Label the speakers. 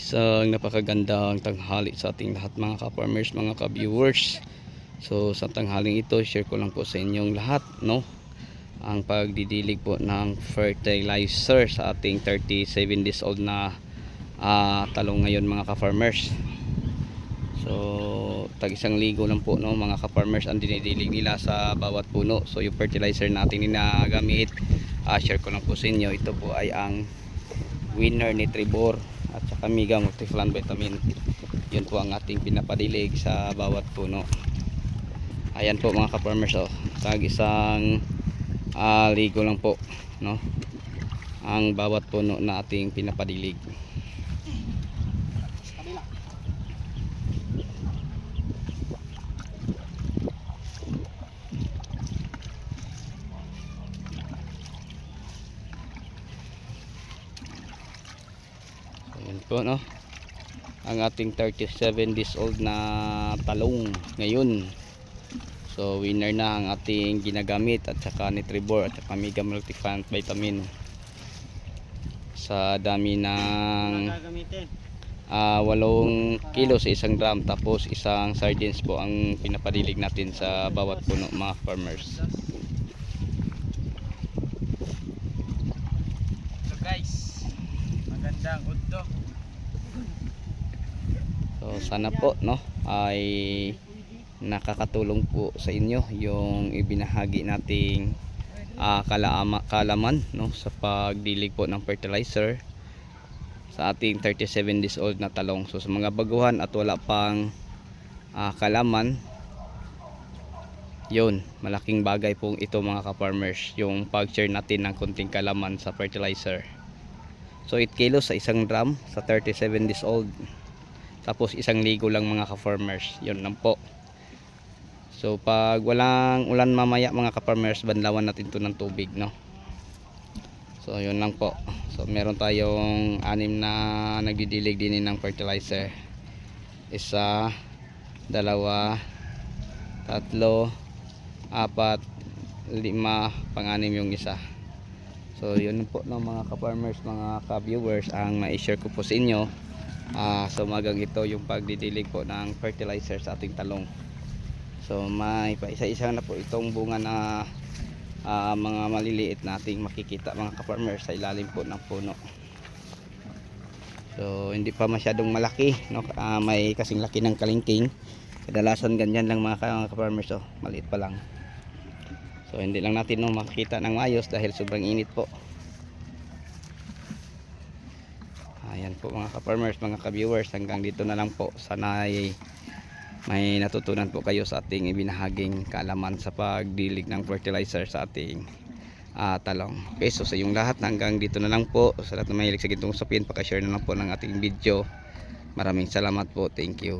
Speaker 1: Isang napakagandang tanghali sa ating lahat mga ka-farmers, mga ka-viewers. So sa tanghaling ito, share ko lang po sa inyong lahat, no? Ang pagdidilig po ng fertilizer sa ating 37 days old na ah, talong ngayon mga ka-farmers. So tag isang ligo lang po no mga ka-farmers ang dinidilig nila sa bawat puno. So yung fertilizer natin ginagamit, ah, share ko lang po sa inyo. Ito po ay ang winner ni Tribor at saka Mega Multiflan Vitamin. Yun po ang ating pinapadilig sa bawat puno. Ayan po mga ka-farmers oh. Tag isang ah, ligo lang po no. Ang bawat puno na ating pinapadilig. Po no. Ang ating 37 days old na talong ngayon. So winner na ang ating ginagamit at saka Nitribor at saka Mega Multifant Vitamin sa dami ng ah 8 kilo sa isang drum tapos isang sardines po ang pinapadilig natin sa bawat puno mga farmers.
Speaker 2: So guys, magandang udto.
Speaker 1: So sana po no ay nakakatulong po sa inyo yung ibinahagi nating ah, kalaama, kalaman no sa pagdilig po ng fertilizer sa ating 37 days old na talong. So sa mga baguhan at wala pang ah, kalaman yun, malaking bagay po ito mga ka-farmers yung pag-share natin ng kunting kalaman sa fertilizer. So 8 kilos sa isang drum sa 37 days old. Tapos isang ligo lang mga ka-farmers. Yun lang po. So pag walang ulan mamaya mga ka-farmers, banlawan natin to ng tubig, no? So yun lang po. So meron tayong anim na nagdidilig din ng fertilizer. Isa, dalawa, tatlo, apat, lima, pang-anim yung isa. So yun po no mga ka-farmers, mga ka-viewers ang ma-share ko po sa inyo. Ah, so magang ito yung pagdidilig po ng fertilizer sa ating talong. So may paisa-isa na po itong bunga na ah, mga maliliit nating makikita mga ka-farmers sa ilalim po ng puno. So hindi pa masyadong malaki, no? Ah, may kasing laki ng kalingking. Kadalasan ganyan lang mga ka-farmers, oh. maliit pa lang. So hindi lang natin no makikita ng maayos dahil sobrang init po. Ayan po mga ka-farmers, mga ka-viewers, hanggang dito na lang po. Sana ay may natutunan po kayo sa ating ibinahaging kaalaman sa pagdilig ng fertilizer sa ating ah, talong. Okay, so sa yung lahat hanggang dito na lang po. Sa lahat na mahilig sa gintong usapin, pakashare na lang po ng ating video. Maraming salamat po. Thank you.